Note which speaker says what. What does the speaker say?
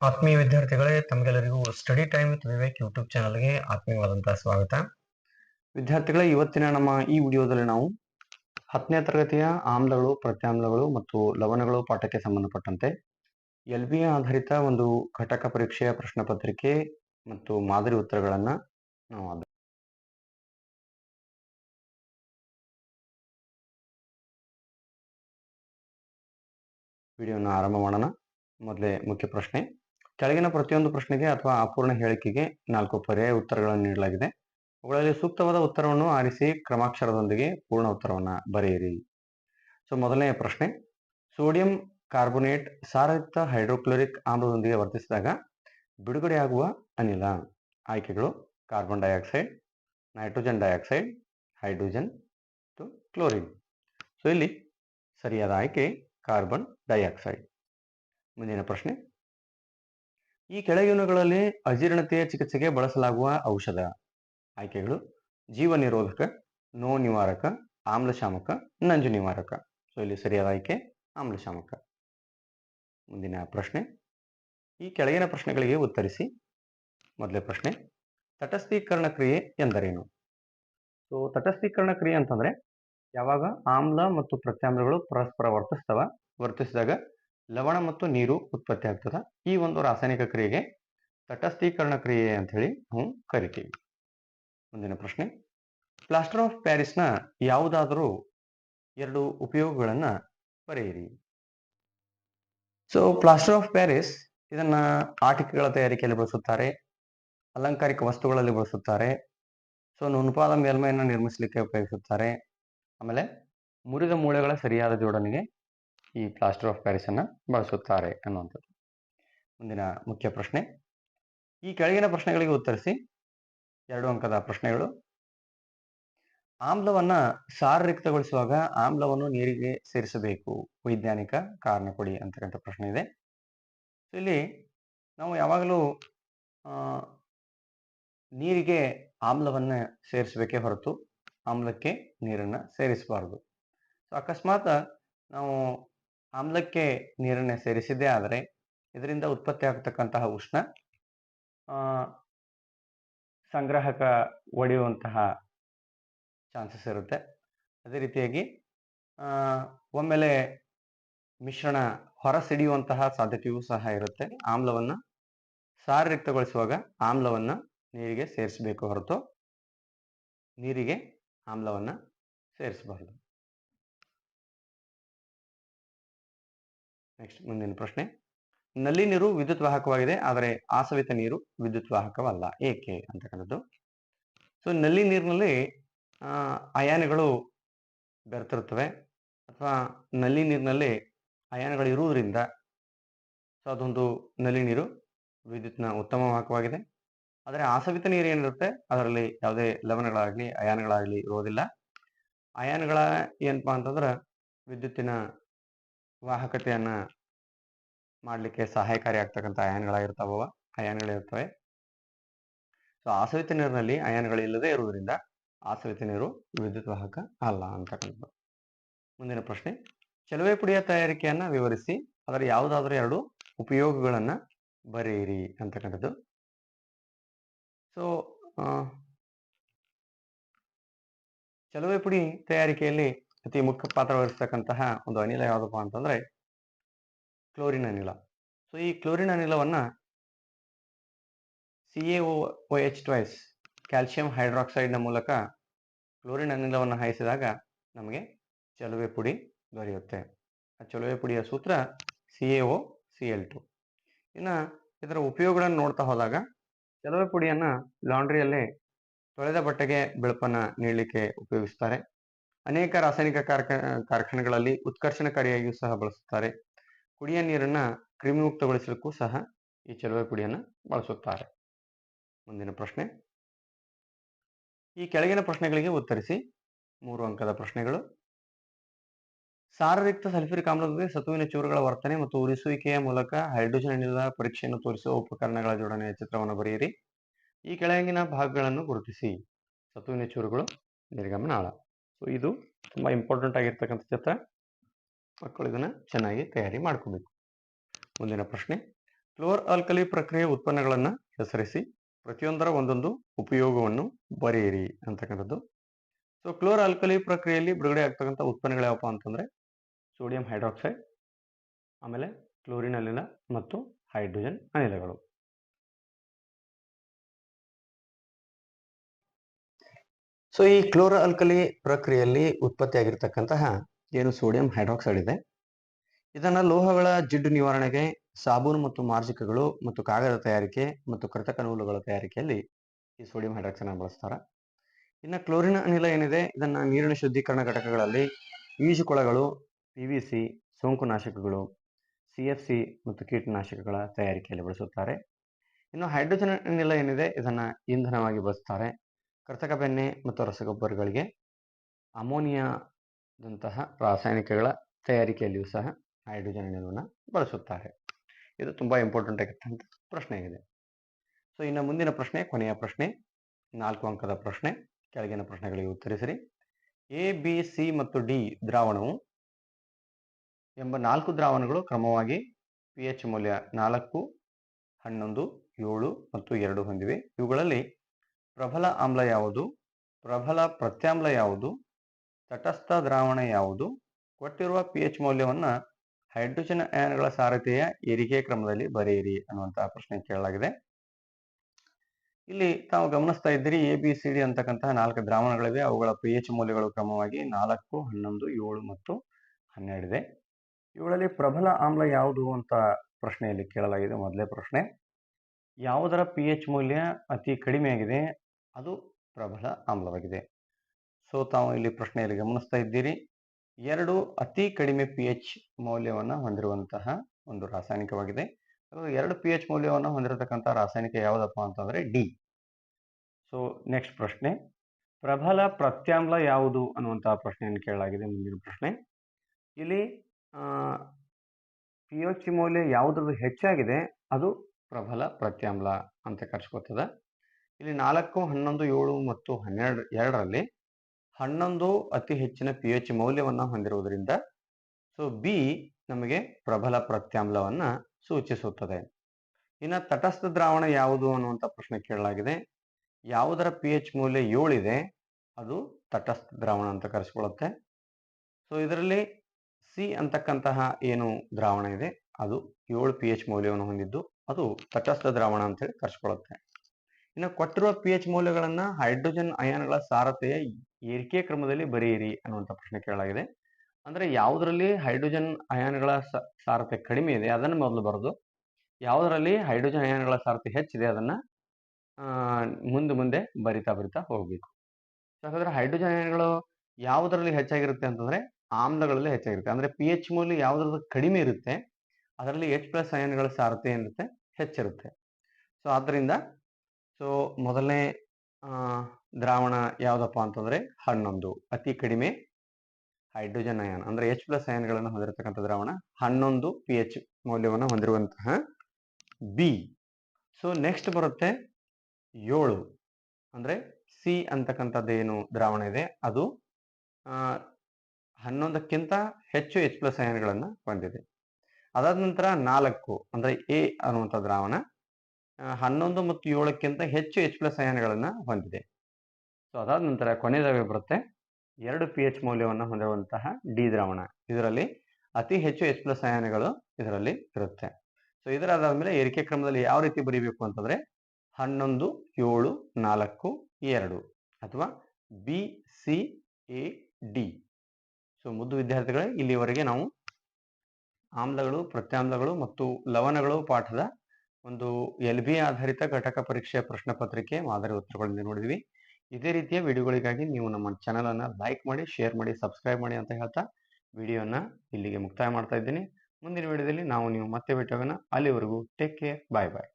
Speaker 1: ಆತ್ಮೀಯ ವಿದ್ಯಾರ್ಥಿಗಳೇ, ತಮಗೆಲ್ಲರಿಗೂ study time with Vivek YouTube ಚಾನಲ್ಗೆ ಆತ್ಮೀಯವಾದಂತಹ ಸ್ವಾಗತ.
Speaker 2: ವಿದ್ಯಾರ್ಥಿಗಳೇ, ಇವತ್ತಿನ ನಮ್ಮ ಈ ವಿಡಿಯೋದಲ್ಲಿ ನಾವು ಹತ್ತನೇ ತರಗತಿಯ ಆಮ್ಲಗಳು, ಪ್ರತ್ಯಾಮ್ಲಗಳು ಮತ್ತು ಲವಣಗಳು ಪಾಠಕ್ಕೆ ಸಂಬಂಧಪಟ್ಟಂತೆ ಎಲ್ ಬಿ ಆಧಾರಿತ ಒಂದು ಘಟಕ ಪರೀಕ್ಷೆಯ ಪ್ರಶ್ನೆ ಪತ್ರಿಕೆ ಮತ್ತು ಮಾದರಿ ಉತ್ತರಗಳನ್ನ ನಾವು ವಿಡಿಯೋನ ಆರಂಭ ಮಾಡೋಣ. ಮೊದಲೇ ಮುಖ್ಯ ಪ್ರಶ್ನೆ. ಕೆಳಗಿನ ಪ್ರತಿಯೊಂದು ಪ್ರಶ್ನೆಗೆ ಅಥವಾ ಅಪೂರ್ಣ ಹೇಳಿಕೆಗೆ ನಾಲ್ಕು ಪರ್ಯಾಯ ಉತ್ತರಗಳನ್ನು ನೀಡಲಾಗಿದೆ. ಅವುಗಳಲ್ಲಿ ಸೂಕ್ತವಾದ ಉತ್ತರವನ್ನು ಆರಿಸಿ ಕ್ರಮಾಕ್ಷರದೊಂದಿಗೆ ಪೂರ್ಣ ಉತ್ತರವನ್ನು ಬರೆಯಿರಿ. ಸೊ, ಮೊದಲನೆಯ ಪ್ರಶ್ನೆ. ಸೋಡಿಯಂ ಕಾರ್ಬೋನೇಟ್ ಸಾರಯುಕ್ತ ಹೈಡ್ರೋಕ್ಲೋರಿಕ್ ಆಮ್ಲದೊಂದಿಗೆ ವರ್ತಿಸಿದಾಗ ಬಿಡುಗಡೆಯಾಗುವ ಅನಿಲ. ಆಯ್ಕೆಗಳು. Carbon dioxide, nitrogen dioxide, hydrogen ಮತ್ತು ಕ್ಲೋರಿನ್. ಸೊ, ಇಲ್ಲಿ ಸರಿಯಾದ ಆಯ್ಕೆ ಕಾರ್ಬನ್ ಡೈಆಕ್ಸೈಡ್. ಮುಂದಿನ ಪ್ರಶ್ನೆ. ಈ ಕೆಳಗಿನಗಳಲ್ಲಿ ಅಜೀರ್ಣತೆಯ ಚಿಕಿತ್ಸೆಗೆ ಬಳಸಲಾಗುವ ಔಷಧ. ಆಯ್ಕೆಗಳು, ಜೀವ ನಿರೋಧಕ, ನೋವು ನಿವಾರಕ ಆಮ್ಲಶಾಮಕ ನಂಜು ನಿವಾರಕ. ಸೊ ಇಲ್ಲಿ ಸರಿಯಾದ ಆಯ್ಕೆ ಆಮ್ಲಶಾಮಕ ಮುಂದಿನ ಪ್ರಶ್ನೆ. ಈ ಕೆಳಗಿನ ಪ್ರಶ್ನೆಗಳಿಗೆ ಉತ್ತರಿಸಿ. ಮೊದಲೇ ಪ್ರಶ್ನೆ, ತಟಸ್ಥೀಕರಣ ಕ್ರಿಯೆ ಎಂದರೇನು? ಸೊ ತಟಸ್ಥೀಕರಣ ಕ್ರಿಯೆ ಅಂತಂದ್ರೆ ಯಾವಾಗ ಆಮ್ಲ ಮತ್ತು ಪ್ರತ್ಯಾಮ್ಲಗಳು ಪರಸ್ಪರ ವರ್ತಿಸ್ತವ, ವರ್ತಿಸಿದಾಗ ಲವಣ ಮತ್ತು ನೀರು ಉತ್ಪತ್ತಿ ಆಗ್ತದ. ಈ ಒಂದು ರಾಸಾಯನಿಕ ಕ್ರಿಯೆಗೆ ತಟಸ್ಥೀಕರಣ ಕ್ರಿಯೆ ಅಂತ ಹೇಳಿ ನಾವು ಕರಿತೀವಿ. ಮುಂದಿನ ಪ್ರಶ್ನೆ. ಪ್ಲಾಸ್ಟರ್ ಆಫ್ ಪ್ಯಾರಿಸ್ನ ಯಾವುದಾದರೂ ಎರಡು ಉಪಯೋಗಗಳನ್ನ ಬರೆಯಿರಿ. ಸೊ ಪ್ಲಾಸ್ಟರ್ ಆಫ್ ಪ್ಯಾರಿಸ್ ಇದನ್ನ ಆಟಿಕೆಗಳ ತಯಾರಿಕೆಯಲ್ಲಿ ಬಳಸುತ್ತಾರೆ, ಅಲಂಕಾರಿಕ ವಸ್ತುಗಳಲ್ಲಿ ಬಳಸುತ್ತಾರೆ ಸೊ ನುಣುಪಾದ ಮೇಲ್ಮೈಯನ್ನು ನಿರ್ಮಿಸಲಿಕ್ಕೆ ಉಪಯೋಗಿಸುತ್ತಾರೆ. ಆಮೇಲೆ ಮುರಿದ ಮೂಳೆಗಳ ಸರಿಯಾದ ಜೋಡಣೆಗೆ ಈ ಪ್ಲಾಸ್ಟರ್ ಆಫ್ ಪ್ಯಾರಿಸ್ ಅನ್ನ ಬಳಸುತ್ತಾರೆ ಅನ್ನುವಂಥದ್ದು. ಮುಂದಿನ ಮುಖ್ಯ ಪ್ರಶ್ನೆ. ಈ ಕೆಳಗಿನ ಪ್ರಶ್ನೆಗಳಿಗೆ ಉತ್ತರಿಸಿ. ಎರಡು ಅಂಕದ ಪ್ರಶ್ನೆಗಳು. ಆಮ್ಲವನ್ನ ಸಾರರಿಕ್ತಗೊಳಿಸುವಾಗ ಆಮ್ಲವನ್ನು ನೀರಿಗೆ ಸೇರಿಸಬೇಕು. ವೈಜ್ಞಾನಿಕ ಕಾರಣ ಕೊಡಿ ಅಂತಕ್ಕಂಥ ಪ್ರಶ್ನೆ ಇದೆ. ಸೊ ಇಲ್ಲಿ ನಾವು ಯಾವಾಗಲೂ ನೀರಿಗೆ ಆಮ್ಲವನ್ನ ಸೇರಿಸಬೇಕೇ ಹೊರತು ಆಮ್ಲಕ್ಕೆ ನೀರನ್ನ ಸೇರಿಸಬಾರದು. ಸೊ ಅಕಸ್ಮಾತ್ ನಾವು ಆಮ್ಲಕ್ಕೆ ನೀರನ್ನೇ ಸೇರಿಸಿದ್ದೇ ಆದರೆ ಇದರಿಂದ ಉತ್ಪತ್ತಿ ಆಗ್ತಕ್ಕಂತಹ ಉಷ್ಣ ಸಂಗ್ರಹಕ ಒಡೆಯುವಂತಹ ಚಾನ್ಸಸ್ ಇರುತ್ತೆ. ಅದೇ ರೀತಿಯಾಗಿ ಒಮ್ಮೆಲೆ ಮಿಶ್ರಣ ಹೊರಸಿಡಿಯುವಂತಹ ಸಾಧ್ಯತೆಯೂ ಸಹ ಇರುತ್ತೆ. ಆಮ್ಲವನ್ನು ಸಾರರಿಕ್ತಗೊಳಿಸುವಾಗ ಆಮ್ಲವನ್ನು ನೀರಿಗೆ ಸೇರಿಸಬೇಕು ಹೊರತು ನೀರಿಗೆ ಆಮ್ಲವನ್ನು ಸೇರಿಸಬಾರದು. ನೆಕ್ಸ್ಟ್ ಮುಂದಿನ ಪ್ರಶ್ನೆ. ನಲ್ಲಿ ನೀರು ವಿದ್ಯುತ್ ವಾಹಕವಾಗಿದೆ ಆದರೆ ಆಸವಿತ ನೀರು ವಿದ್ಯುತ್ ವಾಹಕವಲ್ಲ ಏಕೆ ಅಂತಕ್ಕಂಥದ್ದು ಸೊ ನಲ್ಲಿ ನೀರಿನಲ್ಲಿ ಅಯಾನಗಳು ಬೆರೆತಿರುತ್ತವೆ, ಅಥವಾ ನಲ್ಲಿ ನೀರಿನಲ್ಲಿ ಅಯಾನುಗಳು ಇರುವುದರಿಂದ ಸೊ ಅದೊಂದು ನಲ್ಲಿ ನೀರು ವಿದ್ಯುತ್ನ ಉತ್ತಮ ವಾಹಕವಾಗಿದೆ ಆದರೆ ಆಸವಿತ ನೀರು ಏನಿರುತ್ತೆ, ಅದರಲ್ಲಿ ಯಾವುದೇ ಲವಣಗಳಾಗಲಿ, ಅಯಾನಗಳಾಗಲಿ ಇರೋದಿಲ್ಲ ಅಯಾನುಗಳ ಏನಪ್ಪಾ ಅಂತಂದ್ರೆ, ವಿದ್ಯುತ್ತಿನ ವಾಹಕತೆಯನ್ನ ಮಾಡಲಿಕ್ಕೆ ಸಹಾಯಕಾರಿ ಆಗ್ತಕ್ಕಂಥ ಅಯಾನ್ಗಳಾಗಿರ್ತಾವ ಅಯಾನ್ಗಳಿರ್ತವೆ ಸೊ ಆಸವಿತ ನೀರಿನಲ್ಲಿ ಅಯಾನುಗಳಿಲ್ಲದೆ ಇರುವುದರಿಂದ ಆಸವಿತ ನೀರು ವಿದ್ಯುತ್ ವಾಹಕ ಅಲ್ಲ ಅಂತಕ್ಕಂಥದ್ದು. ಮುಂದಿನ ಪ್ರಶ್ನೆ ಚಲುವೆ ಪುಡಿಯ ತಯಾರಿಕೆಯನ್ನ ವಿವರಿಸಿ, ಅದರ ಯಾವುದಾದ್ರೂ ಎರಡು ಉಪಯೋಗಗಳನ್ನ ಬರೆಯಿರಿ ಅಂತಕ್ಕಂಥದ್ದು. ಸೊ ಚಲುವೆ ಪುಡಿ ತಯಾರಿಕೆಯಲ್ಲಿ ಅತಿ ಮುಖ್ಯ ಪಾತ್ರ ವಹಿಸ್ತಕ್ಕಂತಹ ಒಂದು ಅನಿಲ ಯಾವುದಪ್ಪ ಅಂತಂದ್ರೆ ಕ್ಲೋರಿನ್ ಅನಿಲ. ಸೊ ಈ chlorine ಅನಿಲವನ್ನ C A O H twice calcium ಹೈಡ್ರಾಕ್ಸೈಡ್ನ ಮೂಲಕ ಕ್ಲೋರಿನ್ ಅನಿಲವನ್ನು ಹಾಯಿಸಿದಾಗ ನಮಗೆ ಚಲುವೆ ಪುಡಿ ದೊರೆಯುತ್ತೆ. ಆ ಚಲುವೆ ಪುಡಿಯ ಸೂತ್ರ C A O C L two ಇನ್ನು ಇದರ ಉಪಯೋಗಗಳನ್ನು ನೋಡ್ತಾ ಹೋದಾಗ ಚಲುವೆ ಪುಡಿಯನ್ನು ಲಾಂಡ್ರಿಯಲ್ಲಿ ತೊಳೆದ ಬಟ್ಟೆಗೆ ಬೆಳಪನ್ನು ನೀಡಲಿಕ್ಕೆ ಉಪಯೋಗಿಸ್ತಾರೆ. ಅನೇಕ ರಾಸಾಯನಿಕ ಕಾರ್ಖ ಕಾರ್ಖಾನೆಗಳಲ್ಲಿ ಉತ್ಕರ್ಷಣಕಾರಿಯಾಗಿಯೂ ಸಹ ಬಳಸುತ್ತಾರೆ. ಕುಡಿಯ ನೀರನ್ನ ಕ್ರಿಮಿಮುಕ್ತಗೊಳಿಸಲಿಕ್ಕೂ ಸಹ ಈ ಚಲುವೆ ಪುಡಿಯನ್ನು ಬಳಸುತ್ತಾರೆ. ಮುಂದಿನ ಪ್ರಶ್ನೆ. ಈ ಕೆಳಗಿನ ಪ್ರಶ್ನೆಗಳಿಗೆ ಉತ್ತರಿಸಿ. ಮೂರು ಅಂಕದ ಪ್ರಶ್ನೆಗಳು. ಸಾರರಿಕ್ತ ಸಲ್ಫ್ಯೂರಿಕ್ ಆಮ್ಲದೊಂದಿಗೆ ಸತುವಿನ ಚೂರುಗಳ ವರ್ತನೆ ಮತ್ತು ಉರಿಸುವಿಕೆಯ ಮೂಲಕ ಹೈಡ್ರೋಜನ್ ಅನಿಲದ ಪರೀಕ್ಷೆಯನ್ನು ತೋರಿಸುವ ಉಪಕರಣಗಳ ಜೋಡಣೆಯ ಚಿತ್ರವನ್ನು ಬರೆಯಿರಿ. ಈ ಕೆಳಗಿನ ಭಾಗಗಳನ್ನು ಗುರುತಿಸಿ. ಸತುವಿನ ಚೂರುಗಳು, ನಿರ್ಗಮನಾಳ. ಸೊ ಇದು ತುಂಬ ಇಂಪಾರ್ಟೆಂಟ್ ಆಗಿರ್ತಕ್ಕಂಥ ಚಿತ್ರ. ಮಕ್ಕಳು ಇದನ್ನು ಚೆನ್ನಾಗಿ ತಯಾರಿ ಮಾಡ್ಕೋಬೇಕು. ಮುಂದಿನ ಪ್ರಶ್ನೆ. ಕ್ಲೋರ್ ಆಲ್ಕಲಿ ಪ್ರಕ್ರಿಯೆ ಉತ್ಪನ್ನಗಳನ್ನು ಹೆಸರಿಸಿ ಪ್ರತಿಯೊಂದರ ಒಂದೊಂದು ಉಪಯೋಗವನ್ನು ಬರೆಯಿರಿ ಅಂತಕ್ಕಂಥದ್ದು. ಸೊ ಕ್ಲೋರ್ ಆಲ್ಕಲಿ ಪ್ರಕ್ರಿಯೆಯಲ್ಲಿ ಬಿಡುಗಡೆ ಆಗ್ತಕ್ಕಂಥ ಉತ್ಪನ್ನಗಳು ಯಾವಪ್ಪ ಅಂತಂದ್ರೆ ಸೋಡಿಯಂ ಹೈಡ್ರಾಕ್ಸೈಡ್, ಆಮೇಲೆ ಕ್ಲೋರಿನ್ ಅನಿಲ ಮತ್ತು ಹೈಡ್ರೋಜನ್ ಅನಿಲಗಳು. ಸೊ ಈ ಕ್ಲೋರೋ ಅಲ್ಕಲಿ ಪ್ರಕ್ರಿಯೆಯಲ್ಲಿ ಉತ್ಪತ್ತಿಯಾಗಿರ್ತಕ್ಕಂತಹ ಏನು ಸೋಡಿಯಂ ಹೈಡ್ರಾಕ್ಸೈಡ್ ಇದೆ. ಇದನ್ನ ಲೋಹಗಳ ಜಿಡ್ಡು ನಿವಾರಣೆಗೆ, ಸಾಬೂನು ಮತ್ತು ಮಾರ್ಜಿಕಗಳು ಮತ್ತು ಕಾಗದ ತಯಾರಿಕೆ ಮತ್ತು ಕೃತಕ ನೂಲುಗಳ ತಯಾರಿಕೆಯಲ್ಲಿ ಈ ಸೋಡಿಯಂ ಹೈಡ್ರಾಕ್ಸೈಡ್ ಬಳಸ್ತಾರೆ. ಇನ್ನು ಕ್ಲೋರಿನ್ ಅನಿಲ ಏನಿದೆ? ಇದನ್ನ ನೀರಿನ ಶುದ್ಧೀಕರಣ ಘಟಕಗಳಲ್ಲಿ ಈಜುಕೊಳಗಳು, ಪಿ ವಿ ಸಿ, ಸೋಂಕುನಾಶಕಗಳು, ಸಿ ಎಫ್ ಸಿ ಮತ್ತು ಕೀಟನಾಶಕಗಳ ತಯಾರಿಕೆಯಲ್ಲಿ ಬಳಸುತ್ತಾರೆ. ಇನ್ನು ಹೈಡ್ರೋಜನ್ ಅನಿಲ ಏನಿದೆ? ಇದನ್ನ ಇಂಧನವಾಗಿ ಬಳಸ್ತಾರೆ. ಕೃತಕ ಬೆಣ್ಣೆ ಮತ್ತು ರಸಗೊಬ್ಬರಗಳಿಗೆ ಅಮೋನಿಯಾದಂತಹ ರಾಸಾಯನಿಕಗಳ ತಯಾರಿಕೆಯಲ್ಲಿಯೂ ಸಹ ಹೈಡ್ರೋಜನ್ ಅನಿಲವನ್ನು ಬಳಸುತ್ತಾರೆ. ಇದು ತುಂಬ ಇಂಪಾರ್ಟೆಂಟ್ ಆಗಿರ್ತಕ್ಕಂಥ ಪ್ರಶ್ನೆ ಆಗಿದೆ ಸೊ ಇನ್ನು ಮುಂದಿನ ಪ್ರಶ್ನೆ, ಕೊನೆಯ ಪ್ರಶ್ನೆ, ನಾಲ್ಕು ಅಂಕದ ಪ್ರಶ್ನೆ, ಕೆಳಗಿನ ಪ್ರಶ್ನೆಗಳಿಗೆ ಉತ್ತರಿಸಿರಿ. ಎ ಬಿ ಸಿ ಮತ್ತು ಡಿ ದ್ರಾವಣವು ಎಂಬ ನಾಲ್ಕು ದ್ರಾವಣಗಳು ಕ್ರಮವಾಗಿ ಪಿ ಎಚ್ ಮೌಲ್ಯ ನಾಲ್ಕು, ಹನ್ನೊಂದು, ಏಳು ಮತ್ತು ಎರಡು ಹೊಂದಿವೆ. ಇವುಗಳಲ್ಲಿ ಪ್ರಬಲ ಆಮ್ಲ ಯಾವುದು? ಪ್ರಬಲ ಪ್ರತ್ಯಾಮ್ಲ ಯಾವುದು? ತಟಸ್ಥ ದ್ರಾವಣ ಯಾವುದು? ಕೊಟ್ಟಿರುವ ಪಿ ಎಚ್ ಮೌಲ್ಯವನ್ನು ಹೈಡ್ರೋಜನ್ ಅಯಾನ್ಗಳ ಸಾರತೆಯ ಏರಿಕೆ ಕ್ರಮದಲ್ಲಿ ಬರೆಯಿರಿ ಅನ್ನುವಂತಹ ಪ್ರಶ್ನೆ ಕೇಳಲಾಗಿದೆ. ಇಲ್ಲಿ ತಾವು ಗಮನಿಸ್ತಾ ಇದ್ದೀರಿ ಎ ಬಿ ಸಿ ಡಿ ಅಂತಕ್ಕಂತಹ ನಾಲ್ಕು ದ್ರಾವಣಗಳಿವೆ. ಅವುಗಳ ಪಿ ಎಚ್ ಮೌಲ್ಯಗಳು ಕ್ರಮವಾಗಿ ನಾಲ್ಕು, ಹನ್ನೊಂದು, ಏಳು ಮತ್ತು ಹನ್ನೆರಡಿದೆ ಇವುಗಳಲ್ಲಿ ಪ್ರಬಲ ಆಮ್ಲ ಯಾವುದು ಅಂತ ಪ್ರಶ್ನೆಯಲ್ಲಿ ಕೇಳಲಾಗಿದೆ. ಮೊದಲೇ ಪ್ರಶ್ನೆ, ಯಾವುದರ ಪಿ ಎಚ್ ಮೌಲ್ಯ ಅತಿ ಕಡಿಮೆಯಾಗಿದೆ? ಅದು ಪ್ರಬಲ ಆಮ್ಲವಾಗಿದೆ. ಸೊ ತಾವು ಇಲ್ಲಿ ಪ್ರಶ್ನೆಯಲ್ಲಿ ಗಮನಿಸ್ತಾ ಇದ್ದೀರಿ. ಎರಡು ಅತಿ ಕಡಿಮೆ ಪಿ ಎಚ್ ಮೌಲ್ಯವನ್ನು ಹೊಂದಿರುವಂತಹ ಒಂದು ರಾಸಾಯನಿಕವಾಗಿದೆ. ಎರಡು ಪಿ ಎಚ್ ಮೌಲ್ಯವನ್ನು ಹೊಂದಿರತಕ್ಕಂಥ ರಾಸಾಯನಿಕ ಯಾವುದಪ್ಪ ಅಂತಂದ್ರೆ ಡಿ ಸೊ ನೆಕ್ಸ್ಟ್ ಪ್ರಶ್ನೆ. ಪ್ರಬಲ ಪ್ರತ್ಯಾಮ್ಲ ಯಾವುದು ಅನ್ನುವಂತಹ ಪ್ರಶ್ನೆಯನ್ನು ಕೇಳಲಾಗಿದೆ ಮುಂದಿನ ಪ್ರಶ್ನೆ. ಇಲ್ಲಿ ಪಿ ಎಚ್ ಮೌಲ್ಯ ಯಾವುದ್ರದ್ದು ಹೆಚ್ಚಾಗಿದೆ, ಅದು ಪ್ರಬಲ ಪ್ರತ್ಯಾಮ್ಲ ಅಂತ ಕರ್ಸ್ಕೊತದ. ಇಲ್ಲಿ ನಾಲ್ಕು, ಹನ್ನೊಂದು, ಏಳು ಮತ್ತು ಹನ್ನೆರಡು, ಎರಡರಲ್ಲಿ ಹನ್ನೊಂದು ಅತಿ ಹೆಚ್ಚಿನ ಪಿ ಎಚ್ ಮೌಲ್ಯವನ್ನು ಹೊಂದಿರುವುದರಿಂದ ಸೊ ಬಿ ನಮಗೆ ಪ್ರಬಲ ಪ್ರತ್ಯಾಮ್ಲವನ್ನ ಸೂಚಿಸುತ್ತದೆ. ಇನ್ನು ತಟಸ್ಥ ದ್ರಾವಣ ಯಾವುದು ಅನ್ನುವಂಥ ಪ್ರಶ್ನೆ ಕೇಳಲಾಗಿದೆ. ಯಾವುದರ ಪಿ ಎಚ್ ಮೌಲ್ಯ ಏಳಿದೆ, ಅದು ತಟಸ್ಥ ದ್ರಾವಣ ಅಂತ ಕರೆಸ್ಕೊಳ್ಳುತ್ತೆ. ಸೊ ಇದರಲ್ಲಿ ಸಿ ಅಂತಕ್ಕಂತಹ ಏನು ದ್ರಾವಣ ಇದೆ, ಅದು ಏಳು ಪಿ ಎಚ್ ಮೌಲ್ಯವನ್ನು ಹೊಂದಿದ್ದು, ಅದು ತಟಸ್ಥ ದ್ರಾವಣ ಅಂತೇಳಿ ಕರೆಸ್ಕೊಳ್ಳುತ್ತೆ. ಇನ್ನು ಕೊಟ್ಟಿರುವ ಪಿ ಎಚ್ ಮೌಲ್ಯಗಳನ್ನ ಹೈಡ್ರೋಜನ್ ಅಯಾನ್ಗಳ ಸಾರತೆಯ ಏರಿಕೆ ಕ್ರಮದಲ್ಲಿ ಬರೆಯಿರಿ ಅನ್ನುವಂಥ ಪ್ರಶ್ನೆ ಕೇಳಲಾಗಿದೆ. ಅಂದ್ರೆ ಯಾವುದರಲ್ಲಿ ಹೈಡ್ರೋಜನ್ ಅಯಾನ್ಗಳ ಸಾರತೆ ಕಡಿಮೆ ಇದೆ, ಅದನ್ನು ಮೊದಲು ಬರೆದು. ಯಾವುದರಲ್ಲಿ ಹೈಡ್ರೋಜನ್ ಅಯಾನ್ಗಳ ಸಾರತೆ ಹೆಚ್ಚಿದೆ, ಅದನ್ನ ಮುಂದೆ ಮುಂದೆ ಬರಿತಾ ಬರಿತಾ ಹೋಗ್ಬೇಕು. ಯಾಕಂದ್ರೆ ಹೈಡ್ರೋಜನ್ ಅಯಾನ್ಗಳು ಯಾವುದರಲ್ಲಿ ಹೆಚ್ಚಾಗಿರುತ್ತೆ ಅಂತಂದ್ರೆ ಆಮ್ಲಗಳಲ್ಲಿ ಹೆಚ್ಚಾಗಿರುತ್ತೆ. ಅಂದ್ರೆ ಪಿ ಎಚ್ ಮೌಲ್ಯ ಯಾವುದ್ರಲ್ಲಿ ಕಡಿಮೆ ಇರುತ್ತೆ, ಅದರಲ್ಲಿ ಎಚ್ ಪ್ಲಸ್ ಅಯಾನ್ಗಳ ಸಾರತೆ ಏನಿರುತ್ತೆ, ಹೆಚ್ಚಿರುತ್ತೆ. ಸೊ ಆದ್ದರಿಂದ ಸೊ, ಮೊದಲನೇ ದ್ರಾವಣ ಯಾವುದಪ್ಪ ಅಂತಂದ್ರೆ ಹನ್ನೊಂದು, ಅತಿ ಕಡಿಮೆ ಹೈಡ್ರೋಜನ್ ಅಯಾನ್ ಅಂದ್ರೆ ಎಚ್ ಪ್ಲಸ್ ಅಯಾನ್ಗಳನ್ನು ಹೊಂದಿರತಕ್ಕಂಥ ದ್ರಾವಣ ಹನ್ನೊಂದು ಪಿ ಎಚ್ ಮೌಲ್ಯವನ್ನು ಹೊಂದಿರುವಂತಹ ಬಿ ಸೊ ನೆಕ್ಸ್ಟ್ ಬರುತ್ತೆ ಏಳು ಅಂದ್ರೆ ಸಿ ಅಂತಕ್ಕಂಥದ್ದು ಏನು ದ್ರಾವಣ ಇದೆ? ಅದು ಹನ್ನೊಂದಕ್ಕಿಂತ ಹೆಚ್ಚು ಎಚ್ ಪ್ಲಸ್ ಅಯಾನ್ಗಳನ್ನು ಹೊಂದಿದೆ. ಅದಾದ ನಂತರ ನಾಲ್ಕು ಅಂದ್ರೆ ಎ ಅನ್ನುವಂಥ ದ್ರಾವಣ ಹನ್ನೊಂದು ಮತ್ತು ಏಳಕ್ಕಿಂತ ಹೆಚ್ಚು ಎಚ್ ಪ್ಲಸ್ ಅಯಾನ್ಗಳನ್ನು ಹೊಂದಿದೆ. ಸೊ ಅದಾದ ನಂತರ ಕೊನೆಯದಾಗಿ ಬರುತ್ತೆ? ಎರಡು ಪಿ ಎಚ್ ಮೌಲ್ಯವನ್ನು ಹೊಂದಿರುವಂತಹ ಡಿ ದ್ರಾವಣ. ಇದರಲ್ಲಿ ಅತಿ ಹೆಚ್ಚು ಎಚ್ ಪ್ಲಸ್ ಅಯಾನ್ಗಳು ಇದರಲ್ಲಿ ಇರುತ್ತೆ. ಸೊ ಇದರಾದ ಮೇಲೆ ಏರಿಕೆ ಕ್ರಮದಲ್ಲಿ ಯಾವ ರೀತಿ ಬರೀಬೇಕು ಅಂತಂದ್ರೆ ಹನ್ನೊಂದು, ಏಳು, ನಾಲ್ಕು, ಎರಡು ಅಥವಾ B C A D so ಮುದ್ದು ವಿದ್ಯಾರ್ಥಿಗಳೇ, ಇಲ್ಲಿವರೆಗೆ ನಾವು ಆಮ್ಲಗಳು, ಪ್ರತ್ಯಾಮ್ಲಗಳು ಮತ್ತು ಲವಣಗಳು ಪಾಠದ ಒಂದು ಎಲ್ ಬಿ ಆಧಾರಿತ ಘಟಕ ಪರೀಕ್ಷೆಯ ಪ್ರಶ್ನೆ ಪತ್ರಿಕೆ ಮಾದರಿ ಉತ್ತರಗಳನ್ನು ನೋಡಿದ್ವಿ. ಇದೇ ರೀತಿಯ ವಿಡಿಯೋಗಳಿಗಾಗಿ ನೀವು ನಮ್ಮ ಚಾನಲ್ ಅನ್ನ ಲೈಕ್ ಮಾಡಿ ಶೇರ್ ಮಾಡಿ ಸಬ್ಸ್ಕ್ರೈಬ್ ಮಾಡಿ ಅಂತ ಹೇಳ್ತಾ ವಿಡಿಯೋನ ಇಲ್ಲಿಗೆ ಮುಕ್ತಾಯ ಮಾಡ್ತಾ ಇದ್ದೀನಿ. ಮುಂದಿನ ವಿಡಿಯೋದಲ್ಲಿ ನಾವು ನೀವು ಮತ್ತೆ ಭೇಟಿಯಾಗೋಣ. ಅಲ್ಲಿವರೆಗೂ ಟೇಕ್ ಕೇರ್ ಬಾಯ್ ಬಾಯ್